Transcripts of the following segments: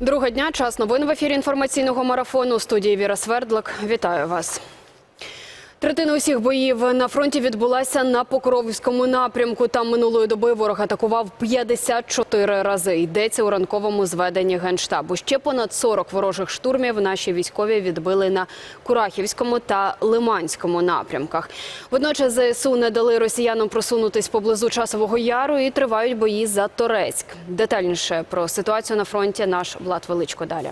Друга дня, час новин в ефірі інформаційного марафону. У студії Віра Свердлик. Вітаю вас. Третина усіх боїв на фронті відбулася на Покровському напрямку. Там минулої доби ворог атакував 54 рази. Йдеться у ранковому зведенні Генштабу. Ще понад 40 ворожих штурмів наші військові відбили на Курахівському та Лиманському напрямках. Водночас ЗСУ не дали росіянам просунутись поблизу Часового Яру і тривають бої за Торецьк. Детальніше про ситуацію на фронті наш Влад Величко далі.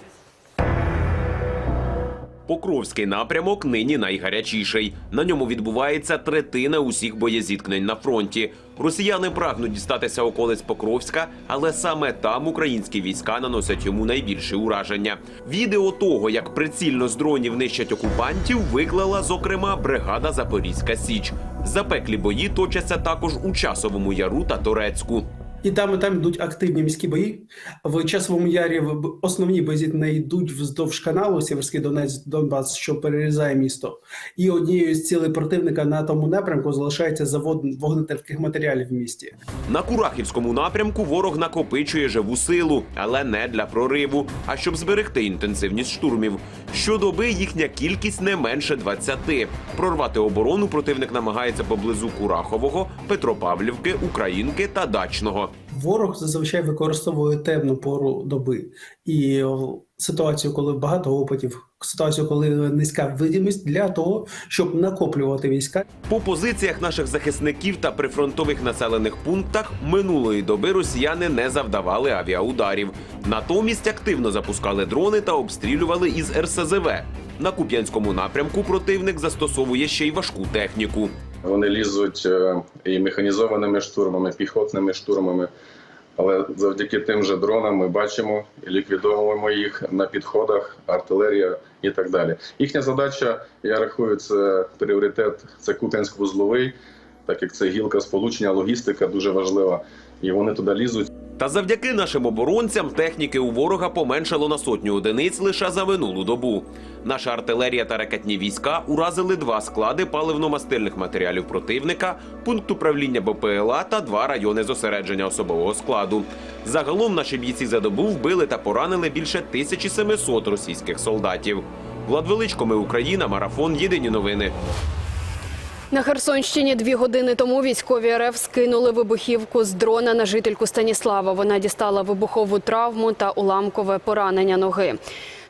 Покровський напрямок нині найгарячіший. На ньому відбувається третина усіх боєзіткнень на фронті. Росіяни прагнуть дістатися околиць Покровська, але саме там українські війська наносять йому найбільше ураження. Відео того, як прицільно з дронів нищать окупантів, виклала зокрема бригада Запорізька Січ. Запеклі бої точаться також у часовому яру та Торецьку. І там, і там йдуть активні міські бої. В часовому ярі основні бої йдуть вздовж каналу Сіверський Донець Донбас, що перерізає місто. І однією з цілей противника на тому напрямку залишається завод вогнетривких матеріалів в місті. На Курахівському напрямку ворог накопичує живу силу, але не для прориву, а щоб зберегти інтенсивність штурмів. Щодоби їхня кількість не менше 20. Прорвати оборону противник намагається поблизу Курахового, Петропавлівки, Українки та Дачного. Ворог зазвичай використовує темну пору доби і ситуацію, коли багато опитів, ситуацію, коли низька видимість для того, щоб накоплювати війська По позиціях наших захисників та прифронтових населених пунктах минулої доби росіяни не завдавали авіаударів. Натомість активно запускали дрони та обстрілювали із РСЗВ. На Куп'янському напрямку противник застосовує ще й важку техніку. Вони лізуть е, і механізованими штурмами, піхотними штурмами. Але завдяки тим же дронам ми бачимо і ліквідовуємо їх на підходах, артилерія і так далі. Їхня задача, я рахую, це пріоритет. Це Куп'янськ-Вузловий, так як це гілка сполучення, логістика дуже важлива. І вони туди лізуть. Та завдяки нашим оборонцям техніки у ворога поменшало на сотню одиниць лише за минулу добу. Наша артилерія та ракетні війська уразили два склади паливно-мастильних матеріалів противника, пункт управління БПЛА та два райони зосередження особового складу. Загалом наші бійці за добу вбили та поранили більше 1700 російських солдатів. Влад Величко, ми Україна, марафон. Єдині новини. На Херсонщині дві години тому військові РФ скинули вибухівку з дрона на жительку Станіслава. Вона дістала вибухову травму та уламкове поранення ноги.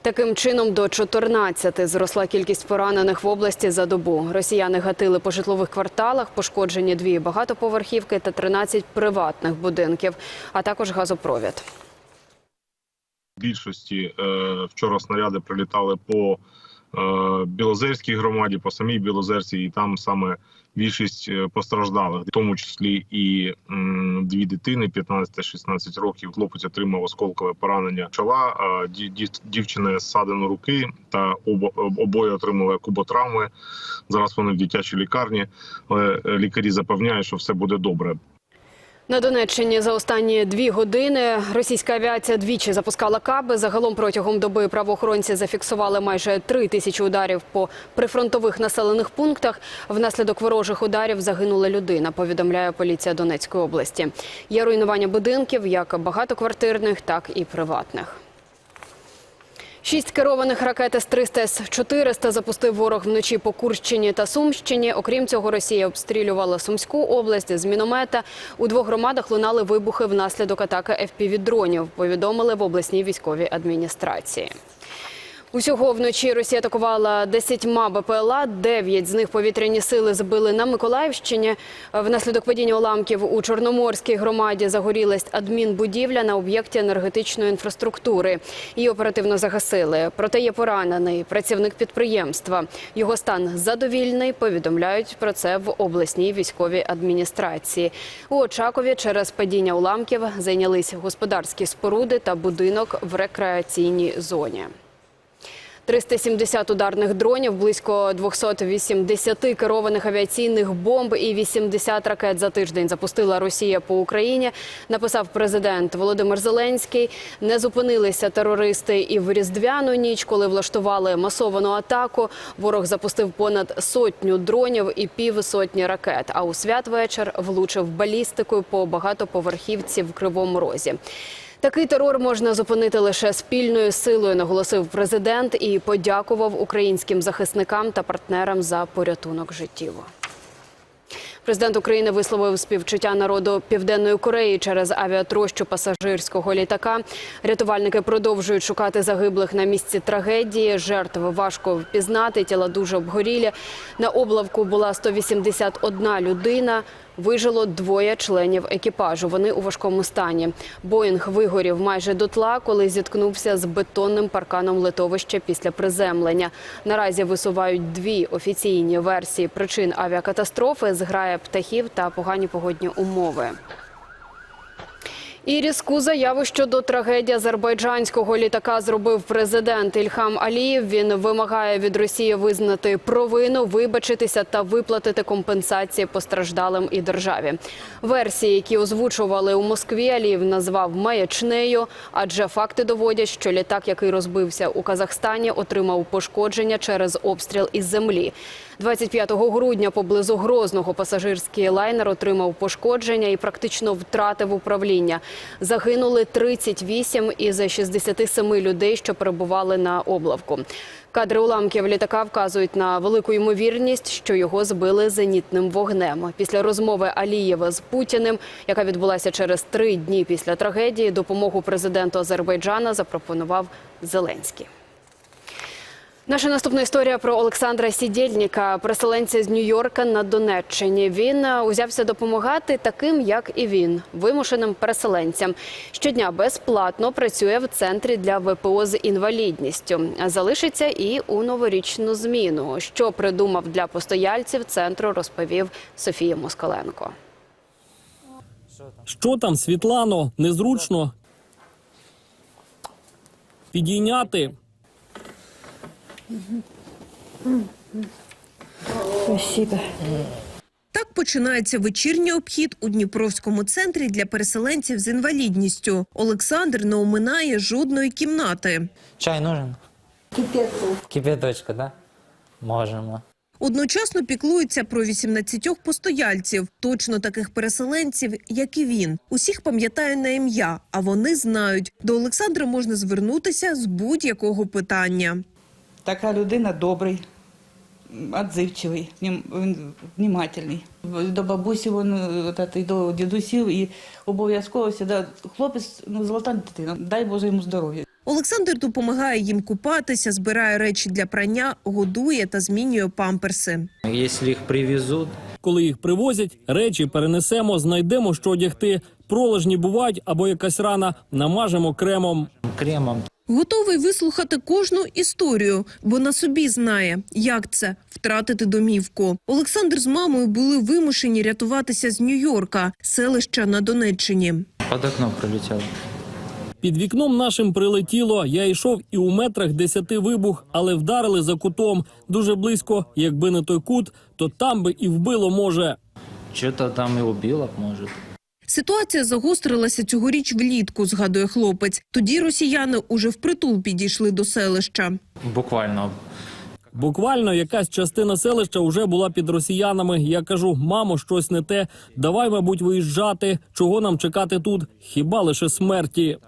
Таким чином, до 14 зросла кількість поранених в області за добу. Росіяни гатили по житлових кварталах, пошкоджені дві багатоповерхівки та 13 приватних будинків, а також газопровід. більшості е, вчора снаряди прилітали по Білозерській громаді, по самій Білозерці, і там саме більшість е, постраждалих, в тому числі і дві дитини 15-16 років. Хлопець отримав осколкове поранення чола. Дівчина ссадину руки та обо- обоє отримали куботравми. Зараз вони в дитячій лікарні. Але е, лікарі запевняють, що все буде добре. На Донеччині за останні дві години російська авіація двічі запускала каби. Загалом протягом доби правоохоронці зафіксували майже три тисячі ударів по прифронтових населених пунктах. Внаслідок ворожих ударів загинула людина. Повідомляє поліція Донецької області. Є руйнування будинків, як багатоквартирних, так і приватних. Шість керованих ракет С-300 С-400 запустив ворог вночі по Курщині та Сумщині. Окрім цього, Росія обстрілювала Сумську область з міномета. У двох громадах лунали вибухи внаслідок атаки FPV-дронів, повідомили в обласній військовій адміністрації. Усього вночі Росія атакувала 10 БПЛА, 9 з них повітряні сили збили на Миколаївщині. Внаслідок падіння уламків у Чорноморській громаді загорілась адмінбудівля на об'єкті енергетичної інфраструктури. Її оперативно загасили. Проте є поранений працівник підприємства. Його стан задовільний. Повідомляють про це в обласній військовій адміністрації. У Очакові через падіння уламків зайнялись господарські споруди та будинок в рекреаційній зоні. 370 ударних дронів, близько 280 керованих авіаційних бомб і 80 ракет за тиждень запустила Росія по Україні. Написав президент Володимир Зеленський. Не зупинилися терористи і в різдвяну ніч, коли влаштували масовану атаку. Ворог запустив понад сотню дронів і півсотні ракет. А у святвечір влучив балістикою по багатоповерхівці в Кривому Розі. Такий терор можна зупинити лише спільною силою, наголосив президент і подякував українським захисникам та партнерам за порятунок життів. Президент України висловив співчуття народу Південної Кореї через авіатрощу пасажирського літака. Рятувальники продовжують шукати загиблих на місці трагедії. Жертв важко впізнати, тіла дуже обгорілі. На облавку була 181 людина. Вижило двоє членів екіпажу. Вони у важкому стані. Боїнг вигорів майже дотла, коли зіткнувся з бетонним парканом литовища після приземлення. Наразі висувають дві офіційні версії причин авіакатастрофи: зграя птахів та погані погодні умови. І різку заяву щодо трагедії азербайджанського літака зробив президент Ільхам Алієв. Він вимагає від Росії визнати провину, вибачитися та виплатити компенсації постраждалим і державі. Версії, які озвучували у Москві, Алієв назвав маячнею, адже факти доводять, що літак, який розбився у Казахстані, отримав пошкодження через обстріл із землі. 25 грудня поблизу Грозного пасажирський лайнер отримав пошкодження і практично втратив управління. Загинули 38 із 67 людей, що перебували на облавку. Кадри уламків літака вказують на велику ймовірність, що його збили зенітним вогнем. Після розмови Алієва з Путіним, яка відбулася через три дні після трагедії, допомогу президенту Азербайджана запропонував Зеленський. Наша наступна історія про Олександра Сідєльніка, переселенця з Нью-Йорка на Донеччині. Він е, узявся допомагати таким, як і він, вимушеним переселенцям. Щодня безплатно працює в центрі для ВПО з інвалідністю. Залишиться і у новорічну зміну. Що придумав для постояльців центру, розповів Софія Москаленко. Що там, Світлано, незручно? Підійняти? Спасибо. Так починається вечірній обхід у Дніпровському центрі для переселенців з інвалідністю. Олександр не оминає жодної кімнати. Чай нужен? Кипец. Кипяточка, да? Можемо. Одночасно піклується про 18 постояльців, точно таких переселенців, як і він. Усіх пам'ятає на ім'я, а вони знають, до Олександра можна звернутися з будь-якого питання. Така людина добрий, відзивчивий, внімательний. До бабусі він, та, і до дідусів і обов'язково завжди хлопець, ну, золота дитина, дай Боже йому здоров'я. Олександр допомагає їм купатися, збирає речі для прання, годує та змінює памперси. Якщо їх привезуть, Коли їх привозять, речі перенесемо, знайдемо, що одягти. Пролежні бувають або якась рана, намажемо кремом. кремом Готовий вислухати кожну історію, бо на собі знає, як це втратити домівку. Олександр з мамою були вимушені рятуватися з Нью-Йорка, селища на Донеччині. під окном прилетіло. Під вікном нашим прилетіло. Я йшов і у метрах десяти вибух, але вдарили за кутом дуже близько. Якби не той кут, то там би і вбило може. Що-то там і убило, б, може. Ситуація загострилася цьогоріч влітку, згадує хлопець. Тоді росіяни уже впритул підійшли до селища. Буквально Буквально якась частина селища вже була під росіянами. Я кажу: мамо, щось не те. Давай, мабуть, виїжджати. Чого нам чекати тут? Хіба лише смерті?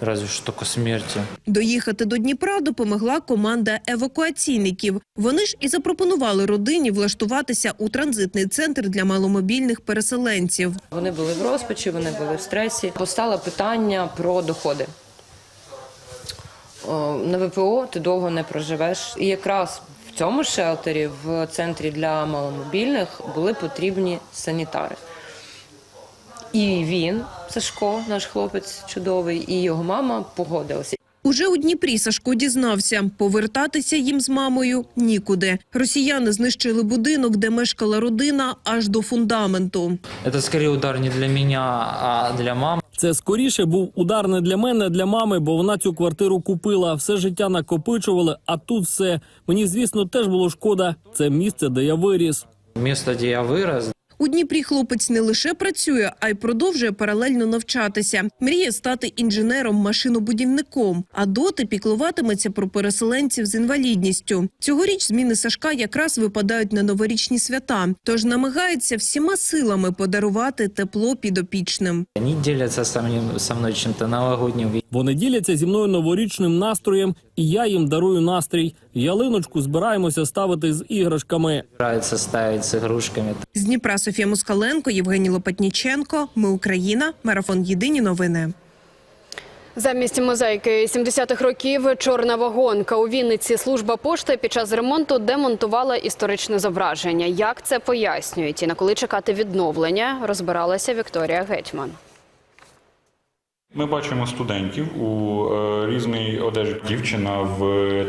Разве що тільки смерті. Доїхати до Дніпра допомогла команда евакуаційників. Вони ж і запропонували родині влаштуватися у транзитний центр для маломобільних переселенців. Вони були в розпачі, вони були в стресі. Постало питання про доходи. На ВПО ти довго не проживеш. І якраз в цьому шелтері, в центрі для маломобільних, були потрібні санітари. І він, Сашко, наш хлопець чудовий, і його мама погодилися. Уже у Дніпрі Сашко дізнався, повертатися їм з мамою нікуди. Росіяни знищили будинок, де мешкала родина, аж до фундаменту. Це скоріше удар не для мене, а для мами. Це скоріше був удар не для мене, а для мами, бо вона цю квартиру купила. Все життя накопичували, а тут все. Мені, звісно, теж було шкода. Це місце, де я виріс. Місто, де я вирос, У Дніпрі хлопець не лише працює, а й продовжує паралельно навчатися. Мріє стати інженером-машинобудівником, а доти піклуватиметься про переселенців з інвалідністю. Цьогоріч зміни Сашка якраз випадають на новорічні свята, тож намагається всіма силами подарувати тепло підопічним. Они делятся со мной, со мной чем-то новогодним. Вони діляться зі мною новорічним настроєм, і я їм дарую настрій. Ялиночку збираємося ставити з іграшками. Нравится ставить с игрушками. З Дніпра Софія Москаленко, Євгеній Лопатніченко. Ми Україна. Марафон Єдині новини. Замість мозаїки 70-х років чорна вагонка у Вінниці служба пошти під час ремонту демонтувала історичне зображення. Як це пояснюють і на коли чекати відновлення, розбиралася Вікторія Гетьман. Ми бачимо студентів у е, різній одежі. Дівчина в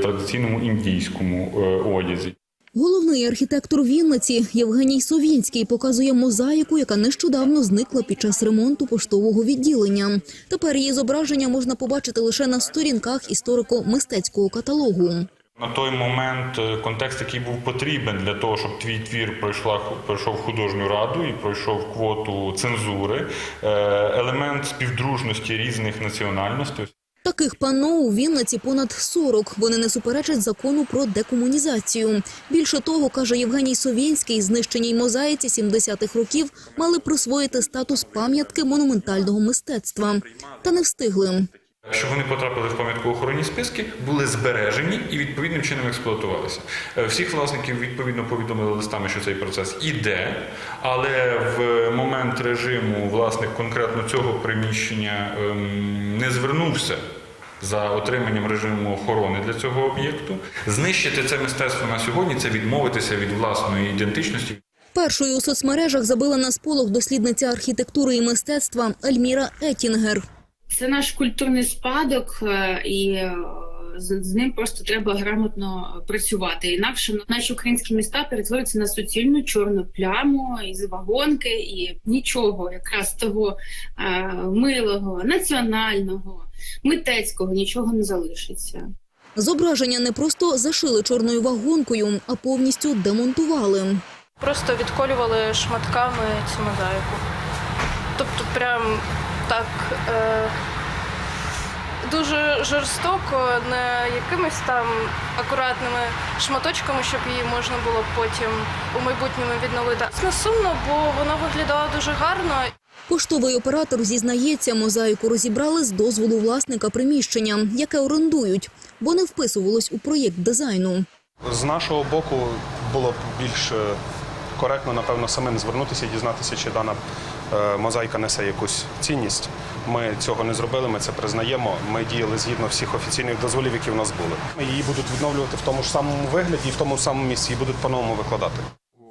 традиційному індійському е, одязі. Головний архітектор Вінниці Євгеній Совінський показує мозаїку, яка нещодавно зникла під час ремонту поштового відділення. Тепер її зображення можна побачити лише на сторінках історико-мистецького каталогу. На той момент е, контекст, який був потрібен для того, щоб твій твір пройшла пройшов художню раду і пройшов квоту цензури, е, елемент співдружності різних національностей. Таких панно у Вінниці понад 40. Вони не суперечать закону про декомунізацію. Більше того, каже Євгеній Совінський, знищеній мозаїці 70-х років мали присвоїти статус пам'ятки монументального мистецтва. Та не встигли. Щоб вони потрапили в пам'яткоохоронні списки, були збережені і відповідним чином експлуатувалися. Е, Всіх власників відповідно повідомили листами, що цей процес іде, але в момент режиму власник конкретно цього приміщення ем, не звернувся. За отриманням режиму охорони для цього об'єкту знищити це мистецтво на сьогодні це відмовитися від власної ідентичності. Першою у соцмережах забила на сполох дослідниця архітектури і мистецтва Ельміра Етінгер. Це наш культурний спадок, е, і е, з, з ним просто треба грамотно працювати. Інакше наші українські міста перетворюються на суцільну чорну пляму із вагонки, і нічого якраз того е, милого, національного, митецького нічого не залишиться. Зображення не просто зашили чорною вагонкою, а повністю демонтували. Просто відколювали шматками цю мозаїку. Тобто, прям так е, дуже жорстоко, не якимись там акуратними шматочками, щоб її можна було потім у майбутньому відновити. Це сумно, бо вона виглядала дуже гарно. Поштовий оператор зізнається, мозаїку розібрали з дозволу власника приміщення, яке орендують, бо не вписувалось у проєкт дизайну. З нашого боку було б більш е, коректно, напевно, самим звернутися і дізнатися, чи дана мозаїка несе якусь цінність. Ми цього не зробили, ми це признаємо. Ми діяли згідно всіх офіційних дозволів, які в нас були. Її будуть відновлювати в тому ж самому вигляді і в тому самому місці, і будуть по-новому викладати.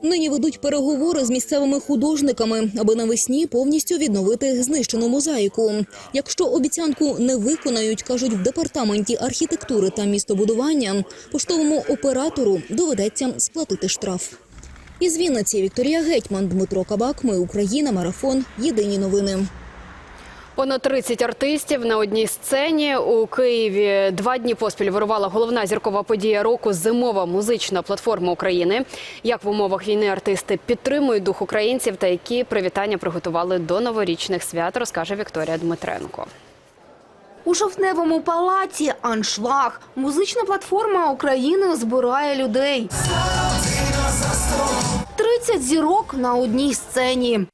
Нині ведуть переговори з місцевими художниками, аби навесні повністю відновити знищену мозаїку. Якщо обіцянку не виконають, кажуть в департаменті архітектури та містобудування, поштовому оператору доведеться сплатити штраф. Із Вінниці Вікторія Гетьман, Дмитро Кабак. Ми Україна. Марафон. Єдині новини. Понад 30 артистів на одній сцені у Києві два дні поспіль вирувала головна зіркова подія року зимова музична платформа України. Як в умовах війни артисти підтримують дух українців та які привітання приготували до новорічних свят, розкаже Вікторія Дмитренко. У жовтневому палаці аншлаг. Музична платформа України збирає людей. 30 зірок на одній сцені.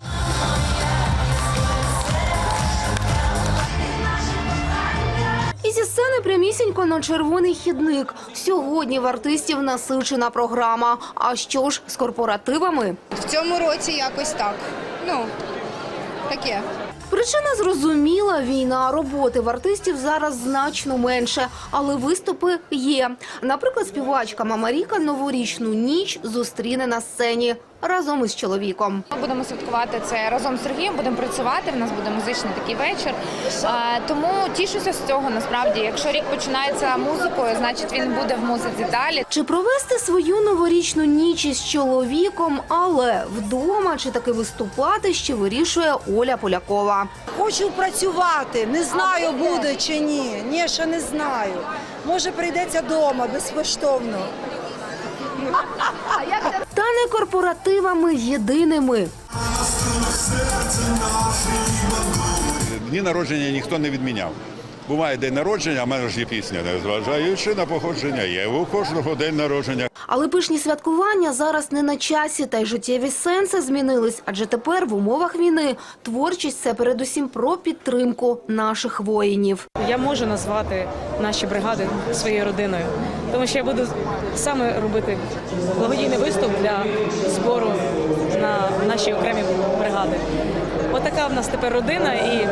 І зі сцени прямісінько на червоний хідник. Сьогодні в артистів насичена програма. А що ж з корпоративами? В цьому році якось так. Ну, таке. Причина зрозуміла війна. Роботи в артистів зараз значно менше, але виступи є. Наприклад, співачка Мамаріка новорічну ніч зустріне на сцені разом із чоловіком. Ми будемо святкувати це разом з Сергієм, будемо працювати. В нас буде музичний такий вечір. Тому тішуся з цього. Насправді, якщо рік починається музикою, значить він буде в музиці далі. Чи провести свою новорічну ніч із чоловіком, але вдома чи таки виступати, ще вирішує Оля Полякова. Хочу працювати. Не знаю, буде чи ні. Ні, ще не знаю. Може, прийдеться вдома безкоштовно. Та не корпоративами єдиними. Дні народження ніхто не відміняв. Буває день народження, а в мене ж є пісня, незважаючи на походження, є у кожного день народження. Але пишні святкування зараз не на часі, та й життєві сенси змінились. Адже тепер в умовах війни творчість – це передусім про підтримку наших воїнів. Я можу назвати наші бригади своєю родиною, тому що я буду саме робити благодійний виступ для збору на наші окремі бригади. Отака в нас тепер родина, і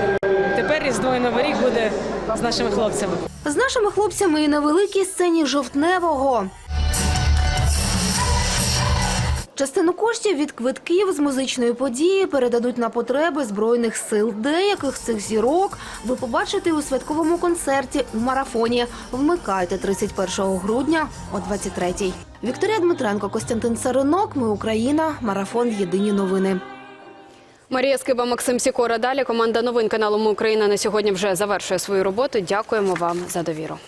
тепер Різдво і Новий рік буде з нашими хлопцями. З нашими хлопцями і на великій сцені жовтневого. Частину коштів від квитків з музичної події передадуть на потреби збройних сил. Деяких з цих зірок ви побачите у святковому концерті у марафоні. Вмикайте 31 грудня о 23-й. Вікторія Дмитренко, Костянтин Царинок. Ми Україна. Марафон. Єдині новини. Марія Скиба, Максим Сікора. Далі команда новин каналу «Ми Україна» на сьогодні вже завершує свою роботу. Дякуємо вам за довіру.